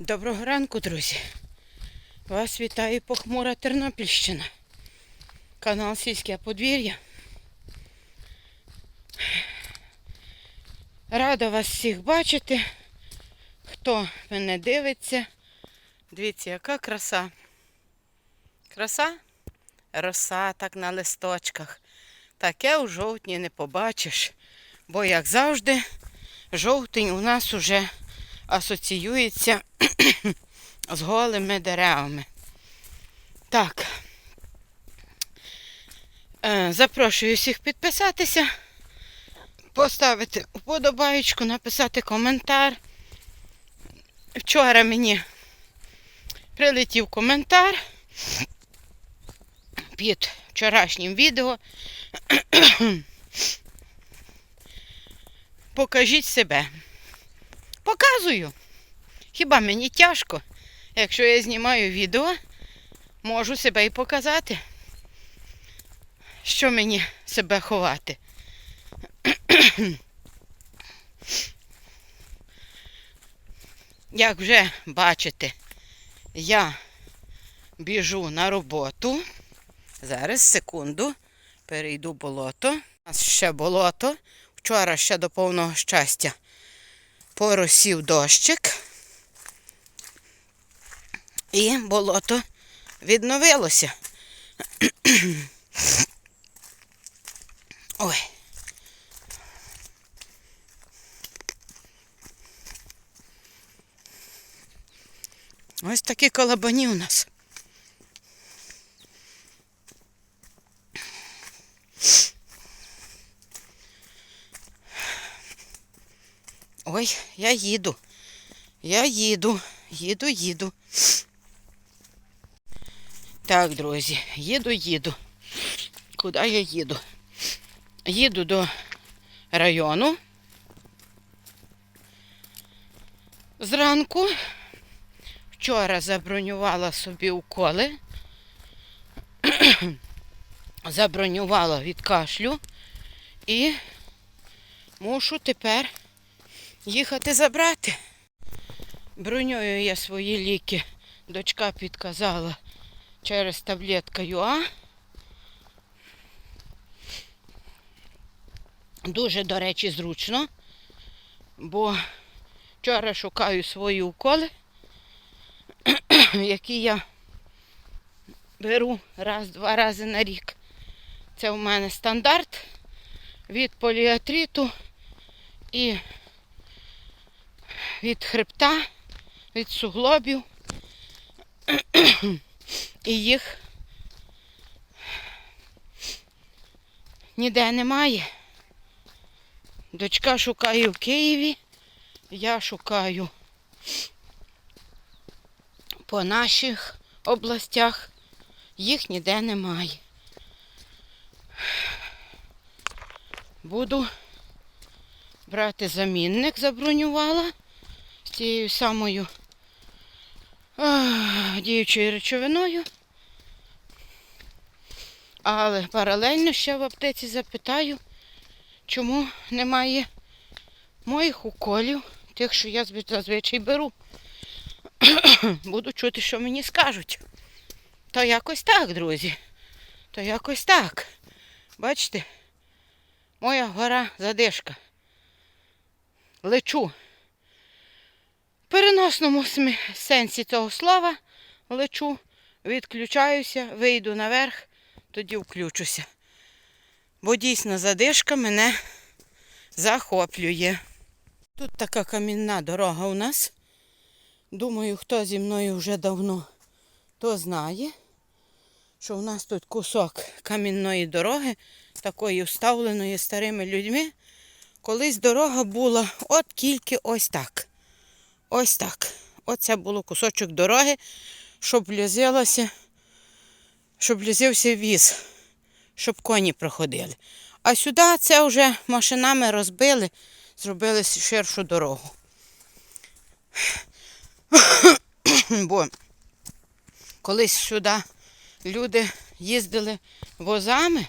Доброго ранку, друзі. Вас вітає похмура Тернопільщина. Канал Сільське подвір'я. Рада вас всіх бачити. Хто мене дивиться. Дивіться, яка краса. Краса? Роса так на листочках. Таке у жовтні не побачиш. Бо, як завжди, жовтень у нас уже асоціюється з голими деревами. Так. Е, Запрошую всіх підписатися, поставити вподобаєчку, написати коментар. Вчора мені прилетів коментар під вчорашнім відео. Покажіть себе. Показую. Хіба мені тяжко? Якщо я знімаю відео, можу себе і показати. Що мені себе ховати? Як вже бачите, я біжу на роботу. Зараз, секунду, перейду болото. У нас ще болото. Вчора ще до повного щастя поросів дощик. І болото відновилося. Ой. Ось такі колобані у нас. Ой, я їду. Я їду, їду, їду. Так, друзі, їду, їду. Куди я їду? Їду до району. Зранку. Вчора забронювала собі уколи. забронювала від кашлю. І мушу тепер їхати забрати. Бронюю я свої ліки. Дочка підказала через таблетка ЮА. Дуже, до речі, зручно, бо вчора шукаю свої уколи, які я беру раз-два рази на рік. Це в мене стандарт від поліатриту і від хребта, від суглобів. І їх ніде немає. Дочка шукає в Києві, я шукаю по наших областях, їх ніде немає. Буду брати замінник, забронювала з тією самою діючою речовиною. Але паралельно ще в аптеці запитаю, чому немає моїх уколів, тих, що я зазвичай беру. Буду чути, що мені скажуть. То якось так, друзі. То якось так. Бачите, моя гора задишка. Лечу. Переносному сенсі цього слова лечу, відключаюся, вийду наверх, тоді включуся. Бо дійсно задишка мене захоплює. Тут така камінна дорога у нас. Думаю, хто зі мною вже давно, то знає, що у нас тут кусок камінної дороги, такої вставленої старими людьми. Колись дорога була от тільки ось так. Ось так. Оце було кусочок дороги, щоб влізилося, щоб влізився віз, щоб коні проходили. А сюди це вже машинами розбили, зробили ширшу дорогу. Бо колись сюди люди їздили возами,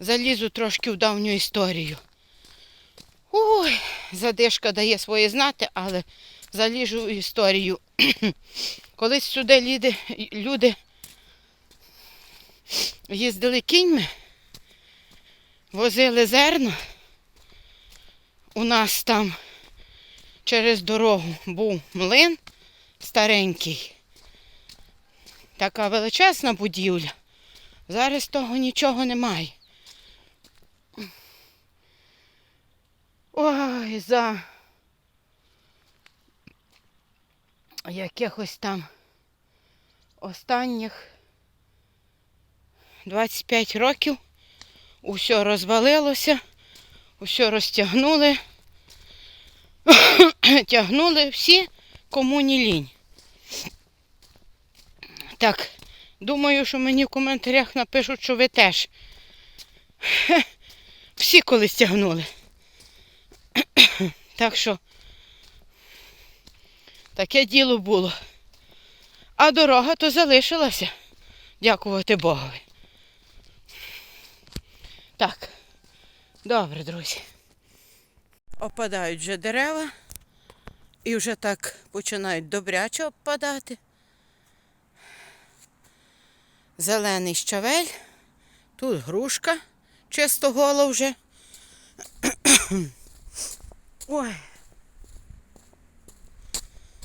залізу трошки в давню історію. Ой, задишка дає своє знати, але заліжу в історію. Колись сюди люди, люди їздили кіньми, возили зерно. У нас там через дорогу був млин старенький. Така величезна будівля. Зараз того нічого немає. Ой, за якихось там останніх 25 років усе розвалилося, усе розтягнули, тягнули всі, кому ні лінь. Так, думаю, що мені в коментарях напишуть, що ви теж. Всі колись тягнули. Так що таке діло було. А дорога то залишилася. Дякувати Богові. Так, добре, друзі. Опадають вже дерева і вже так починають добряче опадати. Зелений щавель, тут грушка чистогола вже. Ой.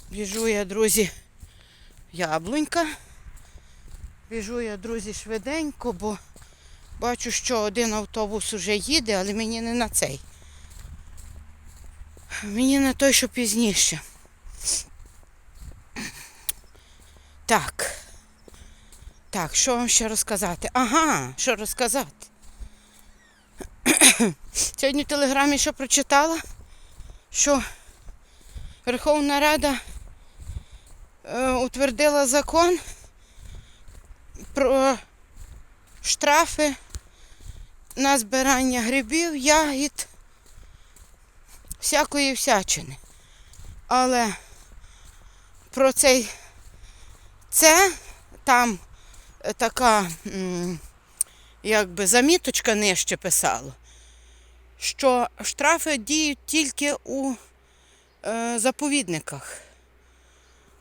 Біжу я, друзі, яблунька. Біжу я, друзі, швиденько, бо бачу, що один автобус уже їде, але мені не на цей. Мені на той, що пізніше. Так. Так, що вам ще розказати? Ага, що розказати? Сьогодні в телеграмі що прочитала, що Верховна Рада е, утвердила закон про штрафи на збирання грибів, ягід, всякої всячини. Але про цей це там така м, якби заміточка нижче писала, що штрафи діють тільки у е, заповідниках.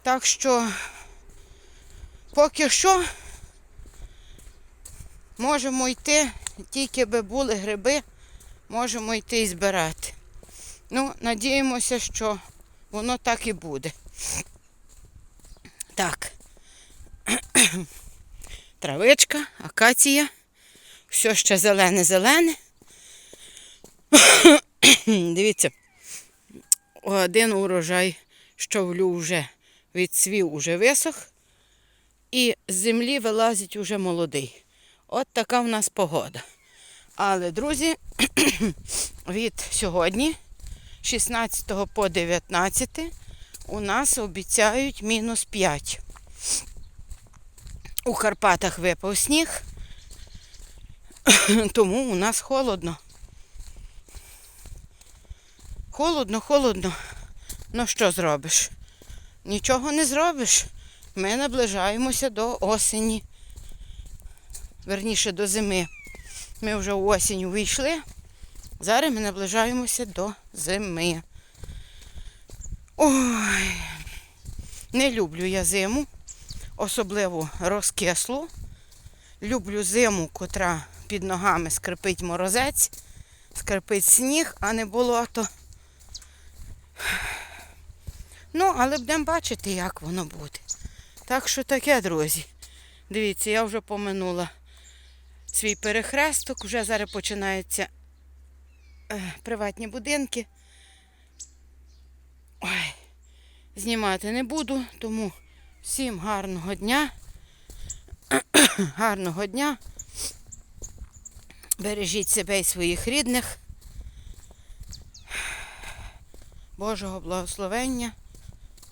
Так що поки що можемо йти, тільки би були гриби, можемо йти і збирати. Ну, надіємося, що воно так і буде. Так. Травичка, акація. Все ще зелене-зелене. Дивіться, один урожай щавлю вже відцвів, уже висох. І з землі вилазить уже молодий. От така в нас погода. Але, друзі, від сьогодні, 16 по 19, у нас обіцяють мінус 5. У Карпатах випав сніг, тому у нас холодно. Холодно, холодно. Ну що зробиш? Нічого не зробиш. Ми наближаємося до осені. Верніше до зими. Ми вже у осінь увійшли. Зараз ми наближаємося до зими. Ой, не люблю я зиму, особливо розкислу. Люблю зиму, котра під ногами скрипить морозець, скрипить сніг, а не болото. Ну, але будемо бачити, як воно буде. Так що таке, друзі. Дивіться, я вже поминула свій перехресток, вже зараз починаються е, приватні будинки. Ой, знімати не буду, тому всім гарного дня. гарного дня. Бережіть себе і своїх рідних. Божого благословення.